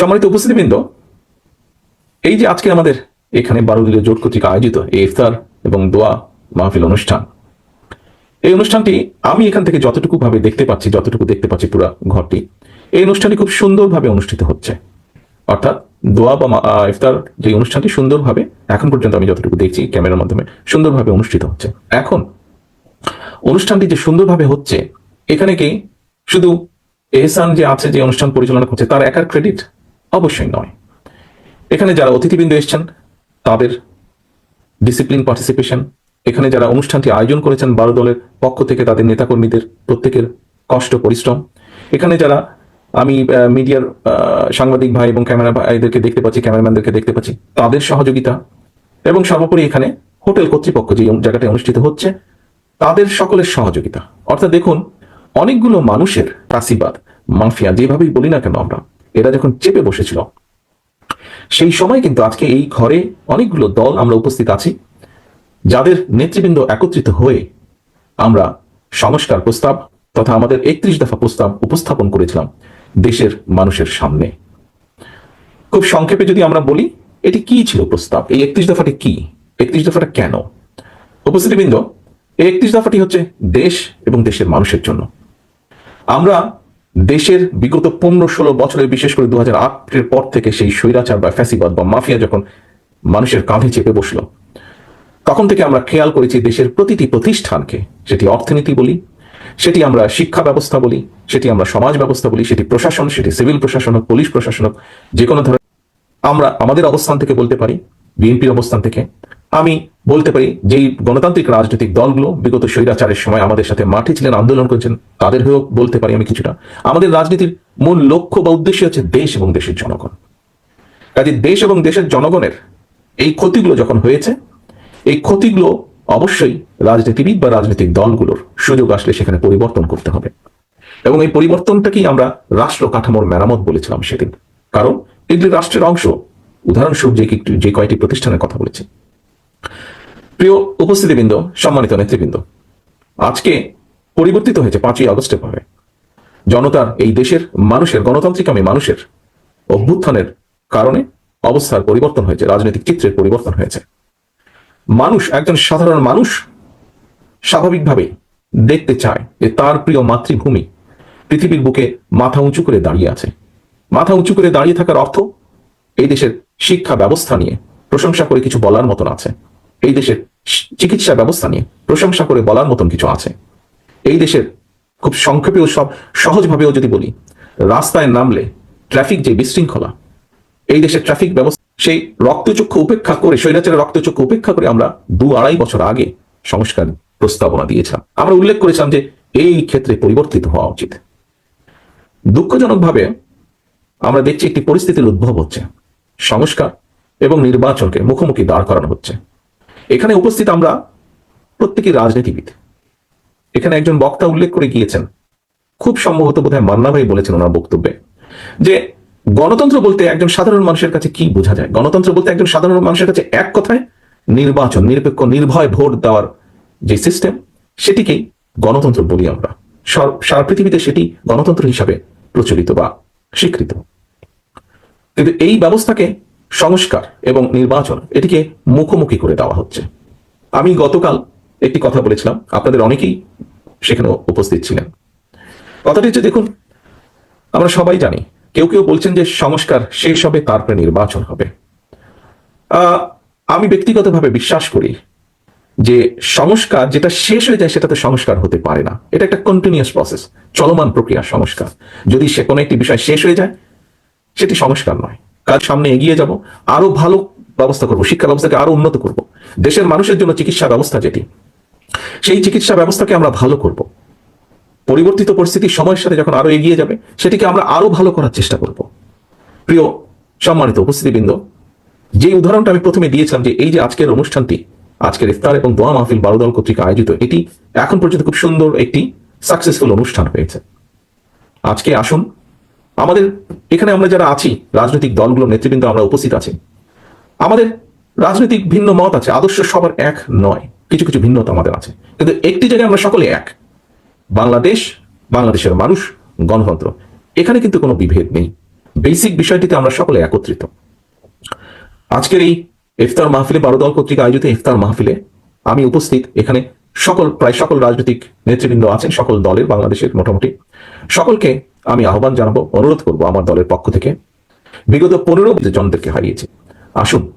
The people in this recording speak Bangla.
সম্মানিত উপস্থিতিবৃন্দ, এই যে আজকে আমাদের এখানে বারো দলীয় জোট কর্তৃক আয়োজিত এই ইফতার এবং দোয়া মাহফিল অনুষ্ঠান, এই অনুষ্ঠানটি আমি এখান থেকে যতটুকু ভাবে দেখতে পাচ্ছি, যতটুকু দেখতে পাচ্ছি পুরো ঘরটি, এই অনুষ্ঠানটি খুব সুন্দরভাবে অনুষ্ঠিত হচ্ছে। অর্থাৎ দোয়া বা ইফতার যে অনুষ্ঠানটি সুন্দরভাবে এখন পর্যন্ত আমি যতটুকু দেখছি ক্যামেরার মাধ্যমে সুন্দরভাবে অনুষ্ঠিত হচ্ছে। এখন অনুষ্ঠানটি যে সুন্দরভাবে হচ্ছে, এখানে কি শুধু এহসান যে আছে, যে অনুষ্ঠান পরিচালনা করছে, তার একার ক্রেডিট অবশ্যই নয়। এখানে যারা অতিথিবৃন্দ এসেছেন, তাদের ডিসিপ্লিন পার্টিসিপেশন এখানে যারা অনুষ্ঠানটি আয়োজন করেছেন বারো দলের পক্ষ থেকে তাদের নেতাকর্মীদের প্রত্যেকের কষ্ট, পরিশ্রম। এখানে যারা আমি মিডিয়ার সাংবাদিক ভাই এবং ক্যামেরা ভাইদেরকে দেখতে পাচ্ছি, ক্যামেরাম্যানদেরকে দেখতে পাচ্ছি, তাদের সহযোগিতা এবং সর্বোপরি এখানে হোটেল কর্তৃপক্ষ যে জায়গাটা অনুষ্ঠিত হচ্ছে, তাদের সকলের সহযোগিতা। অর্থাৎ দেখুন, অনেকগুলো মানুষের প্রাসিবাদ, মাফিয়া, যেভাবেই বলি না কেন আমরা এরা যখন চেপে বসেছিল, সেই সময় কিন্তু আজকে এই ঘরে অনেকগুলো দল আমরা উপস্থিত আছি, যাদের নেতৃবৃন্দ একত্রিত হয়ে আমরা সংস্কার প্রস্তাব তথা আমাদের একত্রিশ দফা প্রস্তাব উপস্থাপন করেছিলাম দেশের মানুষের সামনে। খুব সংক্ষেপে যদি আমরা বলি, এটি কি ছিল প্রস্তাব? এই একত্রিশ দফাটি কি? একত্রিশ দফাটা কেন? উপস্থিতিবৃন্দ, এই একত্রিশ দফাটি হচ্ছে দেশ এবং দেশের মানুষের জন্য। আমরা দেশের বিগত পনেরো ষোলো বছরের বিশেষ করে দু হাজার পর থেকে সেই স্বৈরাচার বা ফ্যাসিবাদ বা মাফিয়া যখন মানুষের কাঁধে চেপে বসল, তখন থেকে আমরা খেয়াল করেছি দেশের প্রতিটি প্রতিষ্ঠানকে, সেটি অর্থনীতি বলি, সেটি আমরা শিক্ষা ব্যবস্থা বলি, সেটি আমরা সমাজ ব্যবস্থা বলি, সেটি প্রশাসন, সেটি সিভিল প্রশাসন হোক, পুলিশ প্রশাসন হোক, যে কোনো ধরনের আমরা আমাদের অবস্থান থেকে বলতে পারি, বিএনপির অবস্থান থেকে। আমি বলতে পারি, যেই গণতান্ত্রিক রাজনৈতিক দলগুলো বিগত স্বৈরাচারের সময় আমাদের সাথে মাঠে ছিলেন, আন্দোলন করেছেন, তাদের হয়েও বলতে পারি আমি কিছুটা। আমাদের রাজনীতির মূল লক্ষ্য বা উদ্দেশ্য হচ্ছে দেশ এবং দেশের জনগণ। কাজে দেশ এবং দেশের জনগণের এই ক্ষতিগুলো যখন হয়েছে, এই ক্ষতিগুলো অবশ্যই রাজনীতিবিদ বা রাজনৈতিক দলগুলোর সুযোগ আসলে সেখানে পরিবর্তন করতে হবে। এবং এই পরিবর্তনটাকেই আমরা রাষ্ট্র কাঠামোর মেরামত বলেছিলাম সেদিন। কারণ এগুলি রাষ্ট্রের অংশ। উদাহরণস্বরূপ যে কি- যে কয়টি প্রতিষ্ঠানের কথা বলেছি। প্রিয় উপস্থিতিবৃন্দ, সম্মানিত নেতৃবৃন্দ, আজকে পরিবর্তিত হয়েছে পাঁচই আগস্টের ভাবে। জনতার এই দেশের মানুষের গণতান্ত্রিকামী মানুষের অভ্যুত্থানের কারণে অবস্থার পরিবর্তন হয়েছে, রাজনৈতিক চিত্রের পরিবর্তন হয়েছে। মানুষ, একজন সাধারণ মানুষ স্বাভাবিকভাবে দেখতে চায় যে তার প্রিয় মাতৃভূমি পৃথিবীর বুকে মাথা উঁচু করে দাঁড়িয়ে আছে। মাথা উঁচু করে দাঁড়িয়ে থাকার অর্থ এই দেশের শিক্ষা ব্যবস্থা নিয়ে প্রশংসা করে কিছু বলার মতন আছে। এই দেশের চিকিৎসা ব্যবস্থা নিয়ে, প্রশংসা করে বলার মতন কিছু আছে। এই দেশের খুব সংক্ষেপেও সব সহজভাবেও যদি বলি, রাস্তায় নামলে ট্রাফিক যে বিশৃঙ্খলা, এই দেশের ট্রাফিক ব্যবস্থা, সেই রক্তচক্ষু উপেক্ষা করে, স্বৈরাচারের রক্তচক্ষু উপেক্ষা করে আমরা দু আড়াই বছর আগে সংস্কার প্রস্তাবনা দিয়েছিলাম। আমরা উল্লেখ করেছিলাম যে এই ক্ষেত্রে পরিবর্তিত হওয়া উচিত। দুঃখজনকভাবে আমরা দেখছি একটি পরিস্থিতির উদ্ভব হচ্ছে। সংস্কার এবং নির্বাচনকে মুখোমুখি দাঁড় করানো হচ্ছে। এখানে উপস্থিত আমরা প্রত্যেকই রাজনীতিবিদ। এখানে একজন বক্তা উল্লেখ করে গিয়েছেন। খুব সম্ভবত বোধহয় মান্না ভাই বলেছেন ওনার বক্তব্যে, যে গণতন্ত্র বলতে একজন সাধারণ মানুষের কাছে কি বোঝা যায়? গণতন্ত্র বলতে একজন সাধারণ মানুষের কাছে এক কথায় নির্বাচন, নিরপেক্ষ, নির্ভয় ভোট দেওয়ার যে সিস্টেম সেটিকেই গণতন্ত্র বলি আমরা। সারা পৃথিবীতে সেটি গণতন্ত্র হিসাবে প্রচলিত বা স্বীকৃত। কিন্তু এই ব্যবস্থাকে সংস্কার এবং নির্বাচন এটিকে মুখোমুখি করে দেওয়া হচ্ছে। আমি গতকাল একটি কথা বলেছিলাম, আপনাদের অনেকেই সেখানে উপস্থিত ছিলেন। কথাটি হচ্ছে, দেখুন, আমরা সবাই জানি, কেউ কেউ বলছেন যে সংস্কার শেষ হবে, তারপরে নির্বাচন হবে। আমি ব্যক্তিগতভাবে বিশ্বাস করি যে সংস্কার যেটা শেষ হয়ে যায়, সেটাতে সংস্কার হতে পারে না। এটা একটা কন্টিনিউয়াস প্রসেস চলমান প্রক্রিয়া, সংস্কার। যদি সে কোনো একটি বিষয় শেষ হয়ে যায়, সেটি সংস্কার নয়। কাজ সামনে এগিয়ে যাব, আরও ভালো ব্যবস্থা করব, শিক্ষা ব্যবস্থাকে আরও উন্নত করব। দেশের মানুষের জন্য চিকিৎসা ব্যবস্থা যেটি, সেই চিকিৎসা ব্যবস্থাকে আমরা ভালো করব। পরিবর্তিত পরিস্থিতি, সময়ের সাথে যখন আরও এগিয়ে যাবে, সেটিকে আমরা আরও ভালো করার চেষ্টা করব। প্রিয়, সম্মানিত উপস্থিতিবৃন্দ যে উদাহরণটা আমি প্রথমে দিয়েছিলাম যে এই যে আজকের অনুষ্ঠানটি, আজকের ইফতার এবং দোয়া মাহফিল বারোদল কর্তৃক আয়োজিত, এটি এখন পর্যন্ত খুব সুন্দর একটি সাকসেসফুল অনুষ্ঠান হয়েছে। আজকে আসুন আমাদের এখানে আমরা যারা আছি, রাজনৈতিক দলগুলোর নেতৃবৃন্দ আমরা উপস্থিত আছি। আমাদের রাজনৈতিক ভিন্ন মত আছে, আদর্শ সবার এক নয়, কিছু কিছু ভিন্নতা আমাদের আছে। কিন্তু একটি জায়গায় আমরা সকলে এক, বাংলাদেশ, বাংলাদেশের মানুষ, গণতন্ত্র। এখানে কিন্তু কোনো বিভেদ নেই। বেসিক বিষয়টিতে আমরা সকলে একত্রিত। আজকের এই ইফতার মাহফিলে বারো দল কর্তৃক আয়োজিত ইফতার মাহফিলে আমি উপস্থিত এখানে সকল, প্রায় সকল রাজনৈতিক নেতৃবৃন্দ আছেন, সকল দলের, বাংলাদেশের মোটামুটি। সকলকে আমি আহ্বান জানাব অনুরোধ করব আমার দলের পক্ষ থেকে। বিগত পনেরো জনদেরকে হারিয়েছে। আসুন